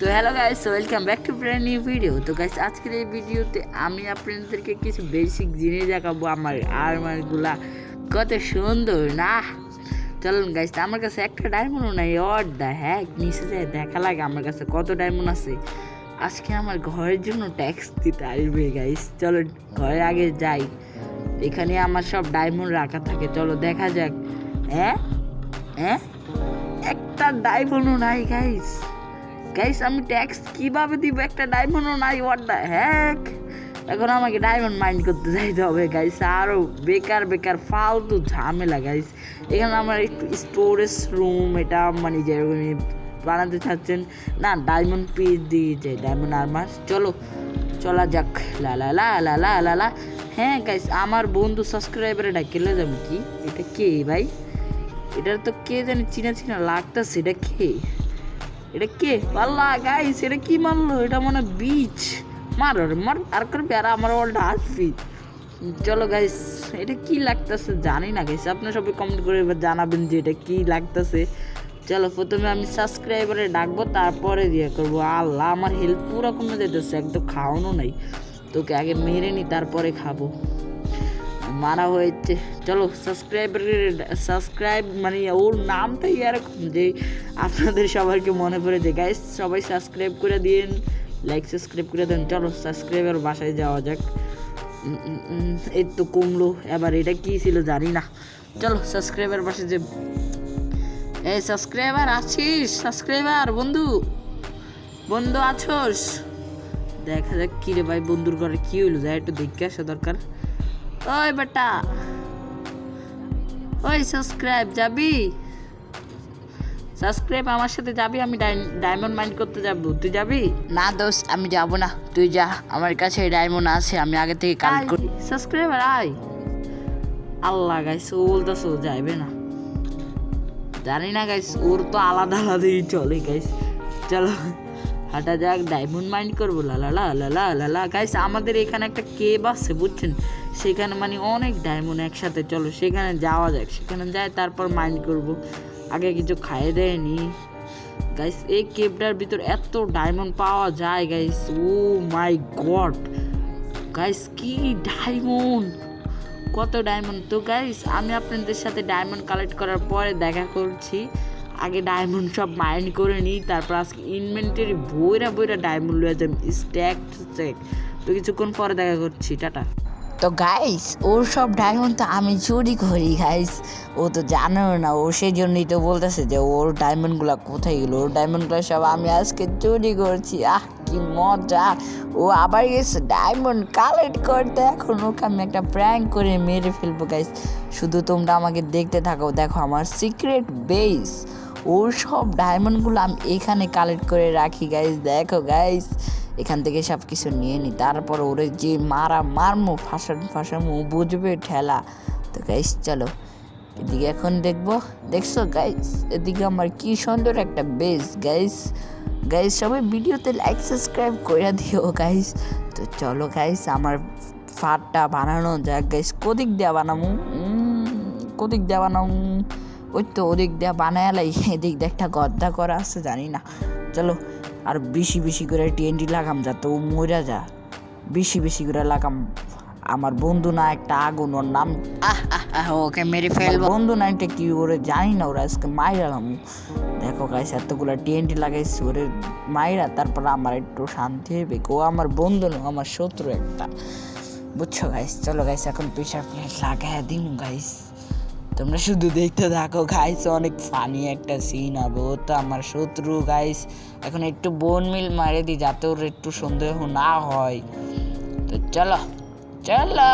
তো hello guys welcome back to brand new video তো guys আজকের এই ভিডিওতে আমি আপনাদেরকে কিছু বেসিক জিনিস দেখাবো। আমার আর্মারগুলা কত সুন্দর, না? চলুন গাইস আমার কাছে একটা ডায়মন্ডও নাই অর্ডা হ্যাঁ নিচে যায় দেখা লাগে আমার কাছে কত ডায়মন্ড আছে। আজকে আমার ঘরের জন্য ট্যাক্স দিতে আসবে গাইস চলো ঘরে আগে যাই। এখানে আমার সব ডায়মন্ড রাখা থাকে। চলো দেখা যাক। হ্যাঁ? হ্যাঁ? একটা ডায়মন্ডও নাই গাইস গাইস আমি ট্যাক্স কীভাবে দিব? একটা ডায়মন্ডও নাই হোয়াট দ্য হ্যাক এখন আমাকে ডায়মন্ড মাইন্ড করতে যাইতে হবে গাইস আরও বেকার বেকার, ফালতু ঝামেলা গাইস এখানে আমার একটু স্টোরেজ রুম এটা মানে যেরকম বানাতে চাচ্ছেন। না ডায়মন্ড পিস দিয়ে যায় ডায়মন্ড আর্মার চলো, চলা যাক। লা লা লা লা লা লা লা। হ্যাঁ গাইস আমার বন্ধু সাবস্ক্রাইবার এটা কেলে যাবে কি? এটা কে, ভাই? এটার তো কে জানি চিনা চিনা লাগতেছে, এটা কে? এটা কে? পাল্লা গাইস এটা কি মারলো? এটা মনে বিচ মার মার, আর করবি? আর আমার ওয়ালটা আসবি চলো গাইস এটা কি লাগতেছে জানি না গাইস আপনারা সবাই কমেন্ট করে এবার জানাবেন যে এটা কি লাগতেছে। চলো, প্রথমে আমি সাবস্ক্রাইবারে ডাকবো, তারপরে দিয়ে করব। আল্লাহ, আমার হেল্প পুরো কমে যেতেছে একদম খাওয়ানো নাই। তোকে আগে মেরে নি, তারপরে খাব। মারা হয়েছে চলো সাবস্ক্রাইবার সাবস্ক্রাইব মানে ওর নামটাই এরকম যে আপনাদের সবাইকে মনে পড়ে যে গাইস সবাই সাবস্ক্রাইব করে দিন লাইক সাবস্ক্রাইব করে দেন চলো সাবস্ক্রাইবার বাসায় যাওয়া যাক এই তো কমলো এবার এটা কী ছিল জানি না চলো সাবস্ক্রাইবার বাসায় যে এই সাবস্ক্রাইবার আছিস সাবস্ক্রাইবার বন্ধু বন্ধু আছোস দেখা যাক কি রে ভাই বন্ধুর ঘরে কী হইল যাই একটু দেখে আসা দরকার ওই বেটা। ওই সাবস্ক্রাইব যাবি? সাবস্ক্রাইব আমার সাথে যাবি আমি ডায়মন্ড মাইন্ড করতে যাব। তুই যাবি? না দোস্ত আমি যাব না। তুই যা আমার কাছে ডায়মন্ড আছে আমি আগে থেকে কালেক্ট করি। সাবস্ক্রাইবার আয়। আল্লাহ গাইস ও বলতেছে ও যাইবে না। জানি না গাইস ওর তো আলাদা আলাদাই চলে গাইস চলো হাঁটা যাক ডায়মন্ড মাইন্ড করব লালা লা লালা লালা গাইস আমাদের এখানে একটা কেব আছে বুঝছেন? সেখানে মানে অনেক ডায়মন্ড একসাথে চলো, সেখানে যাওয়া যাক, সেখানে যায় তারপর মাইন্ড করব। আগে কিছু খাইয়ে দেয়নি গাইস এই কেবটার ভিতর এত ডায়মন্ড পাওয়া যায় guys oh my god guys কি ডায়মন্ড কত ডায়মন্ড তো গাইস আমি আপনাদের সাথে ডায়মন্ড কালেক্ট করার পরে দেখা করছি। আগে ডায়মন্ড সব মাইন্ড করে নিই, তারপর আজকে ইনভেন্টারি বইরা বইরা ডায়মন্ড লয়ে যাম স্ট্যাক স্ট্যাক তো কিছুক্ষণ পরে দেখা করছি। টাটা। তো গাইস ওর সব ডায়মন্ড তো আমি চুরি করি গাইস ও তো জানো না, ও সেই জন্যই তো বলতেছে যে ওর ডায়মন্ডগুলো কোথায় গেলো? ওর ডায়মন্ডগুলো সব আমি আজকে চুরি করছি। আহ, কি মজা। ও আবার গেছে ডায়মন্ড কালেক্ট করতে। এখন ওকে আমি একটা প্র্যাঙ্ক করে মেরে ফেলব গাইস শুধু তোমরা আমাকে দেখতে থাকো, দেখো আমার সিক্রেট বেস ওর সব ডায়মন্ডগুলো আমি এখানে কালেক্ট করে রাখি গাইস দেখো গাইস এখান থেকে সব কিছু নিয়ে নি। তারপর ওরে যে মারা মারমো, ফাঁসান ফাঁসামো বুঝবে ঠেলা। তো গাইস চলো, এদিকে এখন দেখব। দেখছ গাইস এদিকে আমার কি সুন্দর একটা বেস গাইস গাইস সবাই ভিডিওতে লাইক সাবস্ক্রাইব করে দিও গাইস তো চলো গাইস আমার ফাটটা বানানো যাক। গাইস কোদিক দেওয়া বানামু? কোদিক দেওয়া বানামু? ওই তো ওদিক দেওয়া বানায়ালাই এদিক দিয়ে একটা গদ্দা করা আছে, জানি না। চলো আর বেশি বেশি করে টিএনটি লাগাম যাতে ও মরা যা। বেশি বেশি করে লাগাম। আমার বন্ধু না একটা আগুন ওর নাম ওকে মেরে ফেলব। বন্ধু না একটা কি ওরে জানি না ওরা আজকে মাইরালাম দেখো গাইস এতগুলো টিএনটি লাগাইছি ওরে মাইরা তারপর আমার একটু শান্তি হবে। ও আমার বন্ধু না আমার শত্রু একটা। বুঝছ গাইস চলো গাইস এখন প্রেশার প্লেট লাগাই দিন গাইস তোমরা শুধু দেখতে থাকো গাইস অনেক ফানি একটা সিন হবে, ও তো আমার শত্রু গাইস এখন একটু বোন মিল মারে দিই যাতে ওর একটু সন্দেহ না হয়। তো চলো চলো,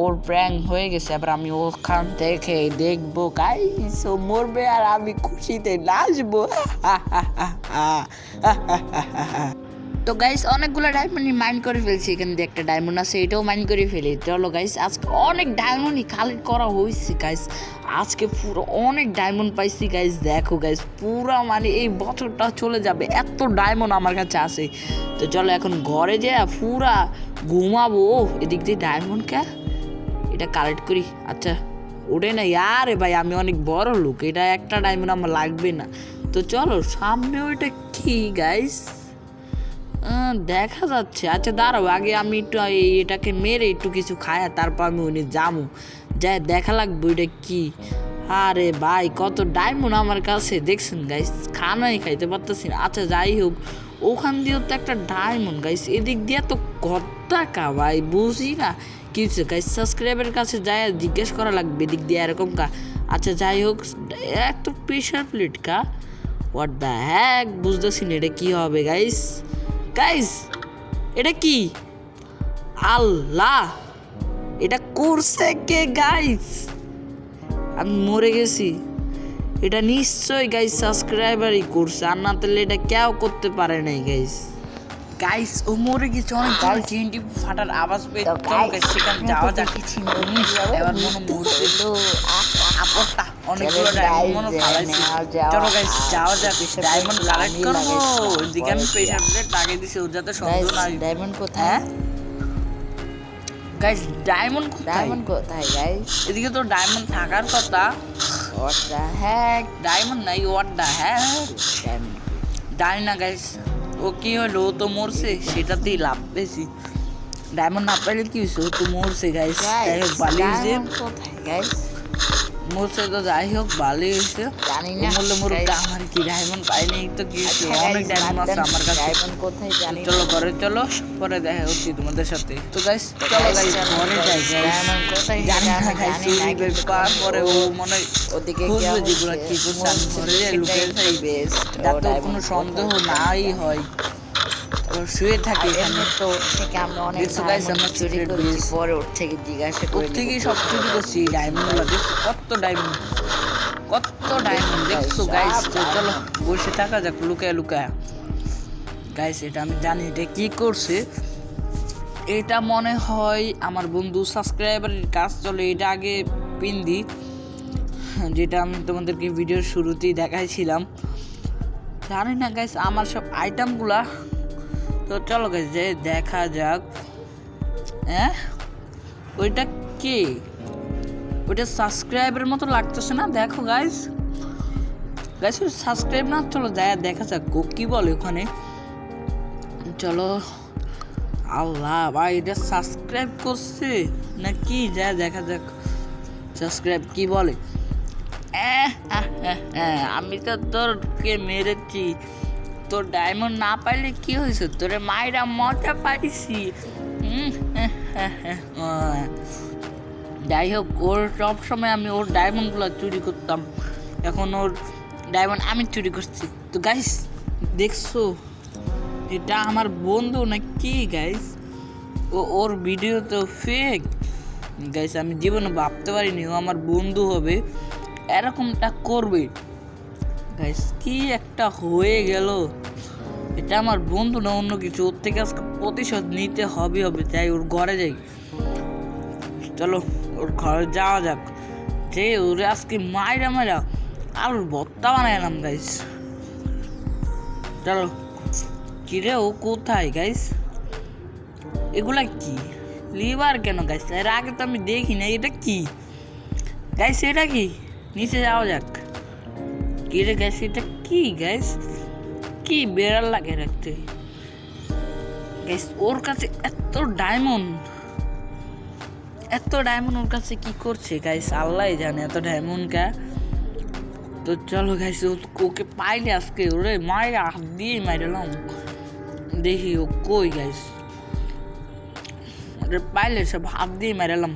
ওর প্র্যাং হয়ে গেছে, এবার আমি ওখান থেকে দেখব গাইস ও মরবে আর আমি খুশিতে নাচবো। তো গাইস অনেকগুলো ডায়মন্ড মাইন্ড করে ফেলছি। এখান দিয়ে একটা ডায়মন্ড আছে, এটাও মাইন্ড করে ফেলি। চলো গাইস আজকে অনেক ডায়মন্ডই কালেক্ট করা হয়েছে গাইস আজকে পুরো অনেক ডায়মন্ড পাইছি গাইস দেখো গাইস পুরো মানে এই বছরটা চলে যাবে। এত ডায়মন্ড আমার কাছে আছে। তো চলো এখন ঘরে যে পুরা ঘুমাবো। এদিক দিয়ে ডায়মন্ড কে? এটা কালেক্ট করি। আচ্ছা ওটাই না আরে ভাই, আমি অনেক বড় লোক। এটা একটা ডায়মন্ড আমার লাগবে না। তো চলো, সামনে ওইটা কি গাইস দেখা যাচ্ছে। আচ্ছা দাঁড়াও, আগে আমি একটু এটাকে মেরে একটু কিছু খায় তারপর আমি উনি যামু যাই দেখা লাগবে ওইটা কি? আরে ভাই, কত ডায়মন্ড আমার কাছে। দেখছেন গাইস খানাই খাইতে পারতেছি না। আচ্ছা যাই হোক, ওখান দিয়েও তো একটা ডায়মন্ড গাইস এদিক দিয়ে তো কত টাকা ভাই, বুঝি না। কিছু গাইস সাবস্ক্রাইবের কাছে যায় জিজ্ঞেস করা লাগবে এদিক দিয়ে এরকম কা। আচ্ছা যাই হোক, এত প্রেশার প্লেট কা? হোয়াট দ্য হ্যাক বুঝতেছি না এটা কি হবে গাইস গাইস এটা কি? আল্লাহ, এটা করছে কে গাইস আমি মরে গেছি। এটা নিশ্চয়ই গাইস সাবস্ক্রাইবারই করছে। আর না তাহলে এটা কেউ করতে পারে নাই গাইস গাইস ও মরে গেছে অনেক জোরে টিএনটি ফাটার আওয়াজ পেয়ে গাইস সেখানে যাওয়া যাক। এবার মনে মরছে। আপরটা অনেকগুলো ডায়মন্ড guys, মনে ফালাইছি চলো গাইস যাওয়া যাক ডায়মন্ড কালেক্ট করব। ওইদিকে আমি পরে প্রেশার প্লেট লাগিয়ে দিছি ওর যাতে সন্দেহ না ডায়মন্ড কোথায়? হ্যাঁ? গাইস ডায়মন্ড ডায়মন্ড কোথায় গাইস এদিকে তো ডায়মন্ড থাকার কথা। হোয়াট দ্য হ্যাক ডায়মন্ড নাই হোয়াট দা হ্যাঁ ডায়মন্ড জানি না গাইস ও কি হলো? ও তো মরছে সেটাতেই লাভ পেয়েছি ডায়মন্ড না পাইলে কি হয়েছে ও তো মরছে গাইস ডায়মন্ড কোথায় গাইস মরছে তো যাই হোক ভালো হয়েছে জানি না মরুক guys। আমার কি ডায়মন্ড পাইনি তো কি আচ্ছা, অনেক ডায়মন্ড আছে আমার কাছে। ডায়মন্ড কোথায় জানি চলো ঘরে চলো পরে দেখা হচ্ছে তোমাদের সাথে। তো গাইস চলো গাইস ঘরে যাই। ডায়মন্ড কোথায় জানি না গাইস পরে ও মনে ওদিকে খুঁজবে যেগুলো কি করছে আমি ঘরে লুকিয়ে থাকি বেস্ট যাতে কোনো সন্দেহ নাই হয়। শুয়ে থাকে এখানে। তো থেকে আমরা অনেক চুরি করেছি পরে ওর থেকে জিজ্ঞাসা করে থেকেই সব চুরি করছি ডায়মন্ডগুলো দেখছ কত ডায়মন্ড কত ডায়মন্ড দেখছ গাইস তো চলো বসে থাকা যাক লুকায় লুকায়। গাইস এটা আমি জানি এটা কি করছে। এটা মনে হয় আমার বন্ধু সাবস্ক্রাইবারের কাজ। চলে এটা আগে পিন দিই। যেটা আমি তোমাদেরকে ভিডিওর শুরুতেই দেখাইছিলাম। জানি না গাইস আমার সব আইটেমগুলা তো চলো গাইস যে দেখা যাক। হ্যাঁ? ওইটা কে? ওইটা সাবস্ক্রাইবের মতো লাগতেছে না? দেখো গাইস গাইস সাবস্ক্রাইব না চলো দেখা যাক ও কি বলে ওখানে। চলো। আল্লাহ ভাই এটা সাবস্ক্রাইব করছে? না কি? যা দেখা যাক। সাবস্ক্রাইব কি বলে? আহ, আহ, আমি তো তোরকে মেরেছি। তোর ডায়মন্ড না পাইলে কি হয়েছে তোরে মায়েরা মজা পাইছি। আহ, আহ, আহ। যাই হোক ওর সব সময় আমি ওর ডায়মন্ডগুলো চুরি করতাম। এখন ওর ডায়মন্ড আমি চুরি করছি। তো গাইস দেখছ? এটা আমার বন্ধু না কি গাইস ও ওর ভিডিও তো ফেক গাইস আমি জীবনে ভাবতে পারিনি ও আমার বন্ধু হবে। এরকমটা করবে। গাইস কি একটা হয়ে গেল? এটা আমার বন্ধু না অন্য কিছু? ওর থেকে আজকে প্রতিশোধ নিতে হবে হবে। তাই ওর ঘরে যাই। চলো, ওর ঘরে যাওয়া যাক। যে ওরে আজকে মায়েরা মায়েরা আর ওর ভত্তা বানাইলাম গাইস চলো। কিরে, ও কোথায় গাইস এগুলা কি? লিভার কেন গাইস এর আগে তো আমি দেখি না এটা কি? গাইস এটা কি? নিচে যাওয়া যাক। কিরে গাইস এটা কি গাইস কি বেড়াল লাগে রাখতে গাইস ওর কাছে এত ডায়মন্ড এত ডায়মন্ড ওর কাছে কি করছে গাইস আল্লাহ জানে এত ডায়মন্ড কা তো চলো গাইস ওকে পাইলে আজকে ওরে মায়ের হাত দিয়ে মাইরালাম দেখি ও কই গাইস ওরে পাইলে সব হাত দিয়ে মাইরালাম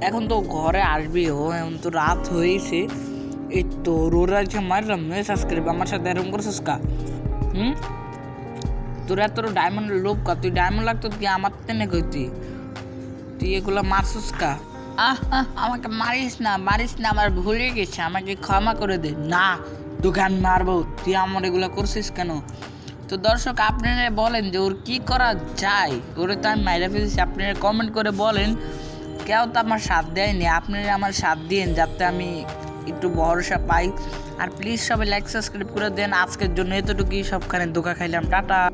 এখন তো ঘরে আসবি, ও এখন তো রাত হয়েছে। এই তো ওরা যে মারলাম সাবস্ক্রাইব আমার সাথে এরকম করছিস কা হুম তোর এত ডায়মন্ড লোভ কা তুই ডায়মন্ড লাগতো তুই আমার তেনে কইতি তুই এগুলো মারছিস কা আহ আমাকে মারিস না মারিস না আমার ভুলে গেছে আমাকে ক্ষমা করে দে না দোকান মারবো তুই আমার এগুলো করছিস কেন তো দর্শক আপনারা বলেন যে ওর কি করা যায় ওরে তো আমি মাইরা ফেলেছি আপনারা কমেন্ট করে বলেন কেউ তো আমার সাথ দেয়নি আপনারা আমার সাথ দিন যাতে আমি একটু ভরসা পাই। আর প্লিজ সবাই লাইক সাবস্ক্রাইব করে দেন। আজকের জন্য এতটুকুই। সবখানে ধোকা খাইলাম। টাটা।